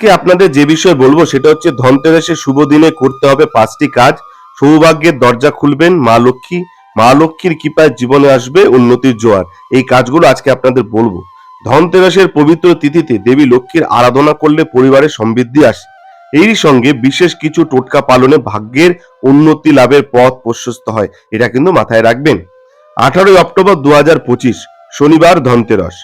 আজকে আপনাদের যে বিষয়ে বলব সেটা হচ্ছে ধনতেরাসের শুভ দিনে করতে হবে পাঁচটি কাজ। সৌভাগ্যের দরজা খুলবেন মা লক্ষ্মী। মা লক্ষ্মীর কৃপায় জীবনে আসবে উন্নতির জোয়ার। এই কাজগুলো আজকে আপনাদের বলব। ধনতেরাসের পবিত্র তিথিতে দেবী লক্ষ্মীর আরাধনা করলে পরিবারে সমৃদ্ধি আসে। এরই সঙ্গে বিশেষ কিছু টোটকা পালনে ভাগ্যের উন্নতি লাভের পথ প্রশস্ত হয়। এটা কিন্তু মাথায় রাখবেন। আঠারোই অক্টোবর দু হাজার পঁচিশ, শনিবার ধনতেরস।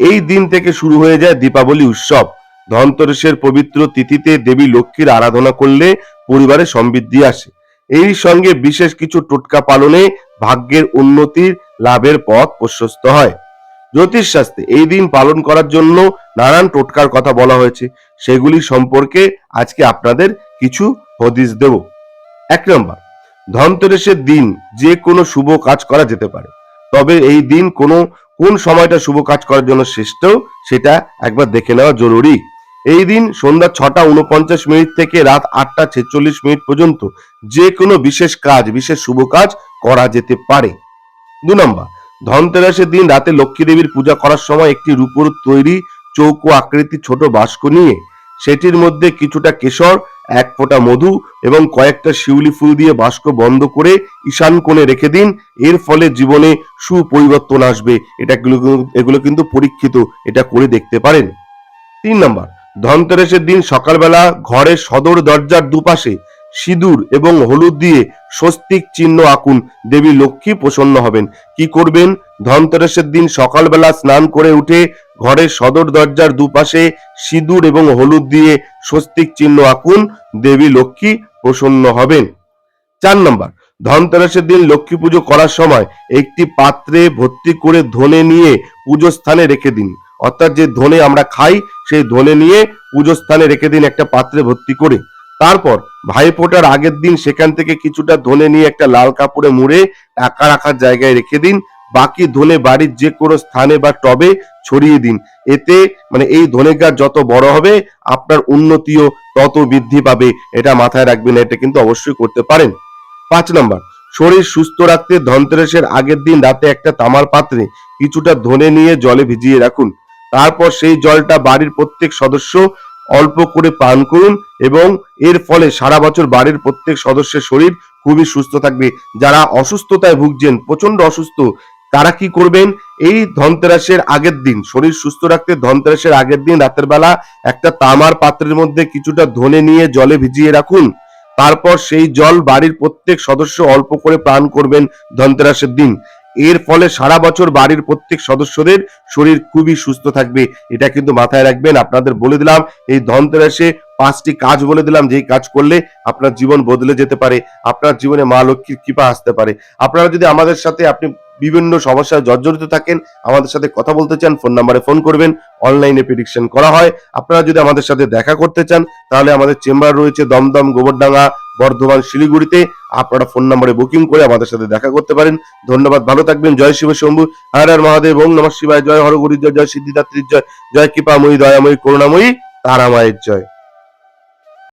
এই দিন থেকে শুরু হয়ে যায় দীপাবলি উৎসব। ধনতেরসের পবিত্র তিথিতে দেবী লক্ষ্মীর আরাধনা করলে পরিবারে সমৃদ্ধি আসে। এই সঙ্গে বিশেষ কিছু টোটকা পালনে ভাগ্যের উন্নতির লাভের পথ প্রশস্ত হয়। জ্যোতিষশাস্ত্রে এই দিন পালন করার জন্য নানান টোটকার কথা বলা হয়েছে। সেগুলি সম্পর্কে আজকে আপনাদের কিছু হদিস দেব। এক নম্বর, ধনতেরসের দিন যে কোনো শুভ কাজ করা যেতে পারে। তবে এই দিন কোনো, কোন সময়টা শুভ কাজ করার জন্য শ্রেষ্ঠ, সেটা একবার দেখে নেওয়া জরুরি। এই দিন সন্ধ্যা ছটা উনপঞ্চাশ মিনিট থেকে রাত আটটা ছেচল্লিশ মিনিট পর্যন্ত যে কোনো বিশেষ কাজ, বিশেষ শুভ কাজ করা যেতে পারে। দু নম্বর, ধনতেরাসের দিন রাতে লক্ষ্মী দেবীর পূজা করার সময় একটি রূপোর তৈরি চৌকো আকৃতির ছোট বাস্ক নিয়ে, সেটির মধ্যে কিছুটা কেশর, এক ফোঁটা মধু এবং কয়েকটা শিউলি ফুল দিয়ে বাস্ক বন্ধ করে ঈশান কোণে রেখে দিন। এর ফলে জীবনে সুপরিবর্তন আসবে। এটা এগুলো কিন্তু পরীক্ষিত, এটা করে দেখতে পারেন। তিন নম্বর ধনতেরাসের দিন সকালবেলা ঘরের সদর দরজার দুপাশে সিঁদুর এবং হলুদ দিয়ে স্বস্তিক চিহ্ন আঁকুন দেবী লক্ষ্মী প্রসন্ন হবেন। কি করবেন? ধনতেরাসের দিন সকালবেলা স্নান করে উঠে ঘরের সদর দরজার দুপাশে সিঁদুর এবং হলুদ দিয়ে স্বস্তিক চিহ্ন আঁকুন দেবী লক্ষ্মী প্রসন্ন হবেন। চার নম্বর, ধনতেরাসের দিন লক্ষ্মী পুজো করার সময় একটি পাত্রে ভর্তি করে ধনে নিয়ে পুজো স্থানে রেখে দিন। অর্থাৎ যে ধনে আমরা খাই, সেই ধনে নিয়ে পুজো স্থানে রেখে দিন একটা পাত্রে ভর্তি করে। তারপর ভাইফোঁটার আগের দিন সেখান থেকে কিছুটা ধনে নিয়ে একটা লাল কাপড়ে মুড়ে টাকা রাখার জায়গায় রেখে দিন। বাকি ধনে বাড়ির যে কোনো স্থানে বা টবে ছড়িয়ে দিন। এতে মানে এই ধনে গাছ যত বড় হবে, আপনার উন্নতিও তত বৃদ্ধি পাবে। এটা মাথায় রাখবেন, এটা কিন্তু অবশ্যই করতে পারেন। পাঁচ নম্বর, শরীর সুস্থ রাখতে ধনতেরাসের আগের দিন রাতে একটা তামার পাত্রে কিছুটা ধনে নিয়ে জলে ভিজিয়ে রাখুন। তারপর সেই জলটা বাড়ির প্রত্যেক সদস্য অল্প করে পান করুন এবং এর ফলে সারা বছর বাড়ির প্রত্যেক সদস্যের শরীর খুবই সুস্থ থাকবে। যারা অসুস্থতায় ভুগছেন প্রচণ্ড অসুস্থ, তারা কি করবেন? এই ধনতেরাসের আগের দিন, শরীর সুস্থ রাখতে ধনতেরাসের আগের দিন রাতের বেলা একটা তামার পাত্রের মধ্যে কিছুটা ধনে নিয়ে জলে ভিজিয়ে রাখুন। তারপর সেই জল বাড়ির প্রত্যেক সদস্য অল্প করে পান করবেন ধনতেরাসের দিন। এর ফলে সারা বছর বাড়ির প্রত্যেক সদস্যদের শরীর খুবই সুস্থ থাকবে। এটা কিন্তু মাথায় রাখবেন, আপনাদের বলে দিলাম, এই ধনতেরাসে পাঁচটি কাজ বলে দিলাম, যেই কাজ করলে আপনার জীবন বদলে যেতে পারে, আপনার জীবনে মা লক্ষ্মীর কৃপা আসতে পারে। আপনারা যদি আমাদের সাথে আপনি বিভিন্ন সমস্যায় জর্জরিত থাকেন, আমাদের সাথে কথা বলতে চান, ফোন নাম্বারে ফোন করবেন অনলাইনে প্রেডিকশন করা হয়। আপনারা যদি আমাদের সাথে দেখা করতে চান, তাহলে আমাদের চেম্বার রয়েছে দমদম, গোবরডাঙ্গা, বর্ধমান, শিলিগুড়িতে। আপনারা ফোন নম্বরে বুকিং করে আমাদের সাথে দেখা করতে পারেন। ধন্যবাদ, ভালো থাকবেন, জয় শিব, শম্ভু। হর হর মহাদেব, ওম নমঃ শিবায়, জয় হরগুরি জয় জয় সিদ্ধিদাত্রীর জয় জয় কৃপাময়ী দয়াময়ী, করুণাময়ী, তারামায়ের জয়।